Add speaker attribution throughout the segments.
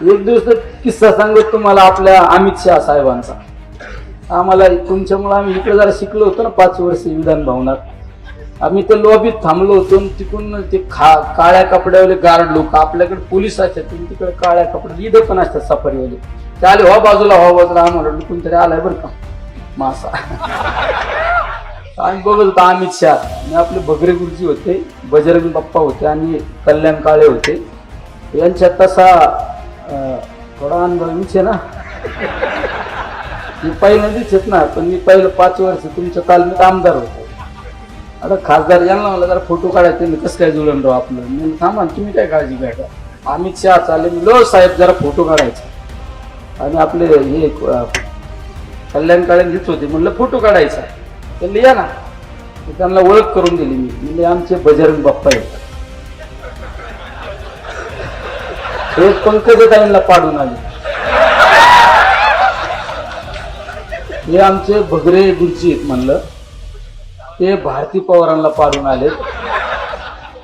Speaker 1: एक दिवस किस्सा सांगत तुम्हाला आपल्या अमित शहा साहेबांचा. आम्हाला तुमच्यामुळे आम्ही इकडे जरा शिकलो होतो ना पाच वर्ष विधान भवनात. आम्ही ते लॉबीत थांबलो होतो तिकडून ते खा काळ्या कपड्यावाले गार्ड लोक आपल्याकडे पोलीस असतात तिकडे काळ्या कपडे इथं पण असतात सफारीवाले. ते आले हो बाजूला हो बाजूला. आम्हाला वाटलं कोणतरी आलाय बरं का? मासा. आम्ही बघत होतो अमित शहा. आणि आपले भगरे गुरुजी होते बजरंग बाप्पा होते आणि कल्याण काळे होते. यांच्या तसा थोडा अनुभव आहे ना मी पहिल्यांदाच येत ना पण मी पहिलं पाच वर्ष तुमच्या तालमीत आमदार होतो आता खासदार यांना मला जरा फोटो काढायचे मी कसं काय जुळण राहू आपलं मी थांबा तुम्ही काय काळजी घ्या अमित शहा चालेल मी लो साहेब जरा फोटो काढायचा आणि आपले हे कल्याण काळे घेत होते म्हणलं फोटो काढायचा त्यांनी या ना त्यांना ओळख करून दिली मी म्हणजे आमचे बजरंग बाप्पा आहेत हे पंकजताईंना पाडून आले. हे आमचे भगरे गुरुजी आहेत म्हणलं. ते भारती पवारांना पाडून आलेत.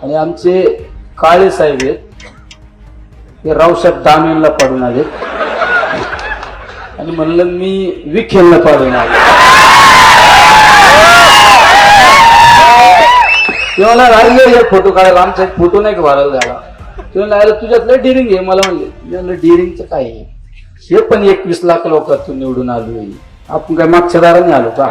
Speaker 1: आणि आमचे काळे साहेब आहेत. ते रावसाहेब दामेंना पाडून आलेत. आणि म्हणलं मी विखेलला पाडून आलो. तेव्हा राहिले हे फोटो काढायला आमचा एक फोटो नाही का व्हायरल झाला? तुला लागलं तुझ्यात लय डिरिंग आहे मला म्हणले. तुझ्यातलं डिरिंगचं काय आहे? हे पण एकवीस लाख लोकांतून निवडून आलो आपण काय मागच्या दाराने आलो का?